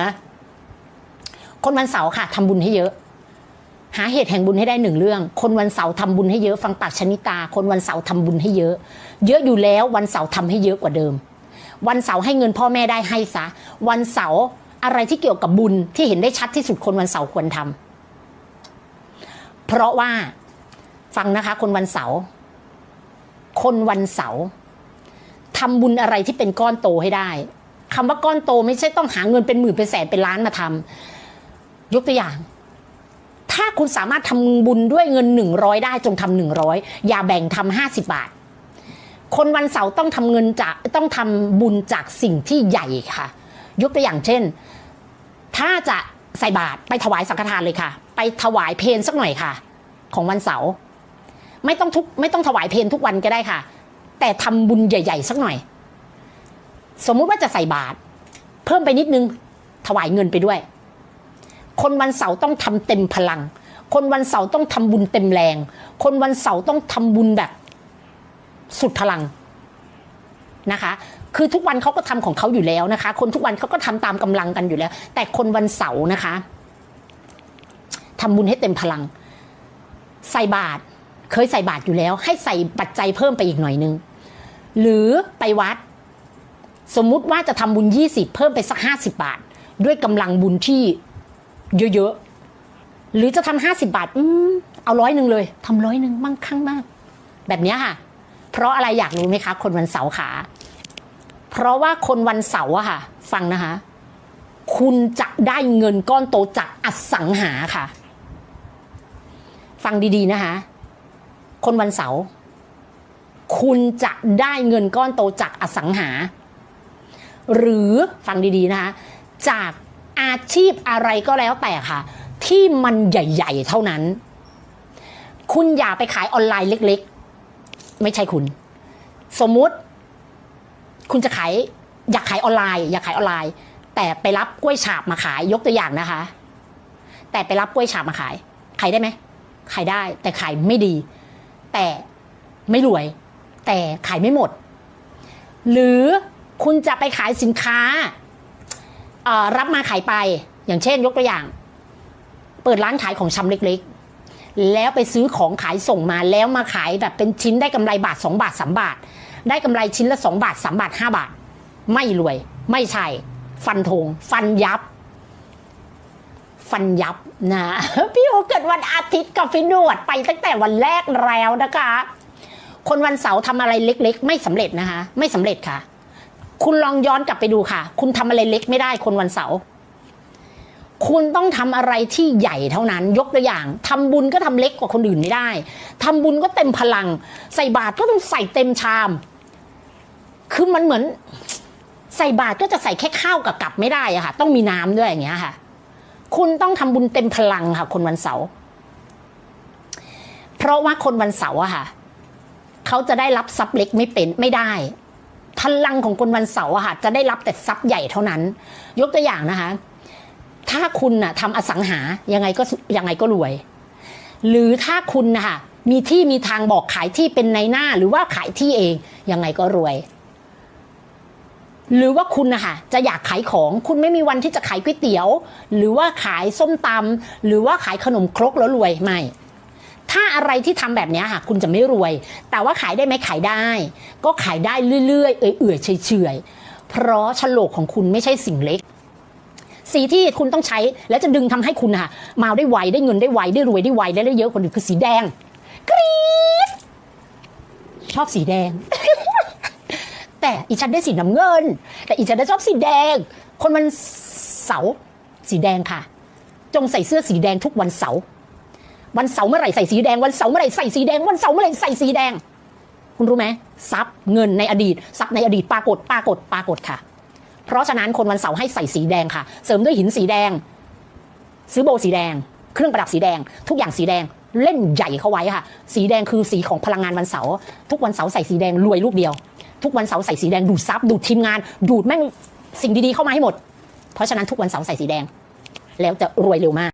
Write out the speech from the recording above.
นะคนวันเสาร์ค่ะทำบุญให้เยอะ หาเหตุแห่งบุญให้ได้หนึ่งเรื่อง คนวันเสาร์ทำบุญให้เยอะฟังปากชนิตา คนวันเสาร์ทำบุญให้เยอะ เยอะอยู่แล้ววันเสาร์ทำให้เยอะกว่าเดิม วันเสาร์ให้เงินพ่อแม่ได้ให้ซะ วันเสาร์อะไรที่เกี่ยวกับบุญที่เห็นได้ชัดที่สุดคนวันเสาร์ควรทำเพราะว่าฟังนะคะ คนวันเสาร์คนวันเสาร์ทำบุญอะไรที่เป็นก้อนโตให้ได้ คำว่าก้อนโตไม่ใช่ต้องหาเงินเป็นหมื่นเป็นแสนเป็นล้านมาทำยกตัวอย่าง ถ้าคุณสามารถทำบุญด้วยเงินหนึ่งร้อยได้จงทำหนึ่งร้อยอย่าแบ่งทำห้าสิบบาท คนวันเสาร์ต้องทำเงินจากต้องทำบุญจากสิ่งที่ใหญ่ค่ะ ยกตัวอย่างเช่น ถ้าจะใส่บาตรไปถวายสังฆทานเลยค่ะ ไปถวายเพลสักหน่อยค่ะ ของวันเสาร์ไม่ต้องทุกไม่ต้องถวายเพลทุกวันก็ได้ค่ะ แต่ทำบุญใหญ่ ๆ สักหน่อย สมมุติว่าจะใส่บาตรเพิ่มไปนิดนึงถวายเงินไปด้วย คนวันเสาร์ต้องทำเต็มพลัง คนวันเสาร์ต้องทำบุญเต็มแรง คนวันเสาร์ต้องทำบุญแบบ สุดพลังนะคะ คือทุกวันเขาก็ทำของเขาอยู่แล้วนะคะ คนทุกวันเขาก็ทำตามกำลังกันอยู่แล้ว แต่คนวันเสาร์นะคะทำบุญให้เต็มพลัง ใส่บาตรเคยใส่บาตรอยู่แล้ว ให้ใส่ปัจจัยเพิ่มไปอีกหน่อยนึง หรือไปวัด สมมุติว่าจะทำบุญ 20 เพิ่มไปสัก 50 บาท ด้วยกำลังบุญที่เยอะๆ หรือจะทำ50 บาทอืมเอาร้อยหนึ่งเลยทำร้อยหนึ่งมั่งคั่งมาก แบบนี้ค่ะ เพราะอะไรอยากรู้ไหมคะ คนวันเสาร์ขา เพราะว่าคนวันเสาร์อะค่ะ ฟังนะคะ คุณจะได้เงินก้อนโตจากอสังหาค่ะ ฟังดีๆนะคะ คนวันเสาร์คุณจะได้เงินก้อนโตจากอสังหา หรือฟังดีๆนะคะจากอาชีพอะไรก็แล้วแต่ค่ะ ที่มันใหญ่ ๆ เท่านั้น คุณอย่าไปขายออนไลน์เล็ก ๆ ไม่ใช่คุณ สมมุติ คุณจะขายอยากขายออนไลน์อยากขายออนไลน์ แต่ไปรับกล้วยฉาบมาขายยกตัวอย่างนะคะ แต่ไปรับกล้วยฉาบมาขายขายได้ไหมขายได้ แต่ขายไม่ดี แต่ไม่รวย แต่ขายไม่หมด หรือ คุณจะไปขายสินค้า รับมาขายไป อย่างเช่นยกตัวอย่าง เปิดร้านขายของชำเล็กๆ แล้วไปซื้อของขายส่งมาแล้วมาขายแบบเป็นชิ้นได้กำไรบาทสองบาทสามบาท ได้กำไรชิ้นละสองบาทสามบาทห้าบาท ไม่รวย ไม่ใช่ ฟันธงฟันยับ ฟันยับนะพี่โอเกิดวันอาทิตย์กับฟินวดไปตั้งแต่วันแรกแล้วนะคะ คนวันเสาร์ทำอะไรเล็ก ๆ ไม่สำเร็จนะคะ ไม่สำเร็จค่ะ คุณลองย้อนกลับไปดูค่ะ คุณทำอะไรเล็กไม่ได้คนวันเสาร์คุณต้องทำอะไรที่ใหญ่เท่านั้น ยกตัวอย่างทำบุญก็ทำเล็กกว่าคนอื่นไม่ได้ทำบุญก็เต็มพลัง ใส่บาตรก็ต้องใส่เต็มชาม คือมันเหมือน ใส่บาตรก็จะใส่แค่ข้าวกับกับไม่ได้อะค่ะ ต้องมีน้ำด้วยอย่างเงี้ยค่ะ คุณต้องทำบุญเต็มพลังค่ะ คนวันเสาร์เพราะว่าคนวันเสาร์อะค่ะ เขาจะได้รับทรัพย์เล็กไม่เป็นไม่ได้ พลังของคนวันเสาร์อะค่ะจะได้รับแต่ทรัพย์ใหญ่เท่านั้น ยกตัวอย่างนะคะ ถ้าคุณน่ะทำอสังหายังไงก็ยังไงก็รวย หรือถ้าคุณนะคะมีที่มีทางบอกขายที่เป็นในหน้าหรือว่าขายที่เองยังไงก็รวย หรือว่าคุณนะคะจะอยากขายของคุณไม่มีวันที่จะขายก๋วยเตี๋ยว หรือว่าขายส้มตำหรือว่าขายขนมครกแล้วรวยไม่ ถ้าอะไรที่ทำแบบนี้ค่ะคุณจะไม่รวย แต่ว่าขายได้ไหมขายได้ ก็ขายได้เรื่อยๆ เอื่อยๆเฉยๆ เพราะฉลกของคุณไม่ใช่สิ่งเล็กสีที่คุณต้องใช้แล้วจะดึงทำให้คุณค่ะมาได้ไวได้เงินได้ไวได้รวยได้ไวและได้เยอะกว่าอื่นคือสีแดงกรี๊ดชอบสีแดง แต่อีฉันได้สีน้ำเงิน แต่อีฉันได้ชอบสีแดง คนมันเสาร์สีแดงค่ะ จงใส่เสื้อสีแดงทุกวันเสาร์ วันเสาร์เมื่อไหร่ใส่สีแดง วันเสาร์เมื่อไหร่ใส่สีแดง วันเสาร์เมื่อไหร่ใส่สีแดง คุณรู้ไหมทรัพย์เงินในอดีตทรัพย์ในอดีตปรากฏปรากฏปรากฏค่ะ เพราะฉะนั้นคนวันเสาร์ให้ใส่สีแดงค่ะ เสริมด้วยหินสีแดง ซื้อโบสีแดง เครื่องประดับสีแดง ทุกอย่างสีแดงเล่นใหญ่เข้าไว้ค่ะ สีแดงคือสีของพลังงานวันเสาร์ทุกวันเสาร์ใส่สีแดงรวยลูกเดียว ทุกวันเสาร์ใส่สีแดงดูดซับดูดทีมงาน ดูดแม่งสิ่งดีๆเข้ามาให้หมด เพราะฉะนั้นทุกวันเสาร์ใส่สีแดง แล้วจะรวยเร็วมาก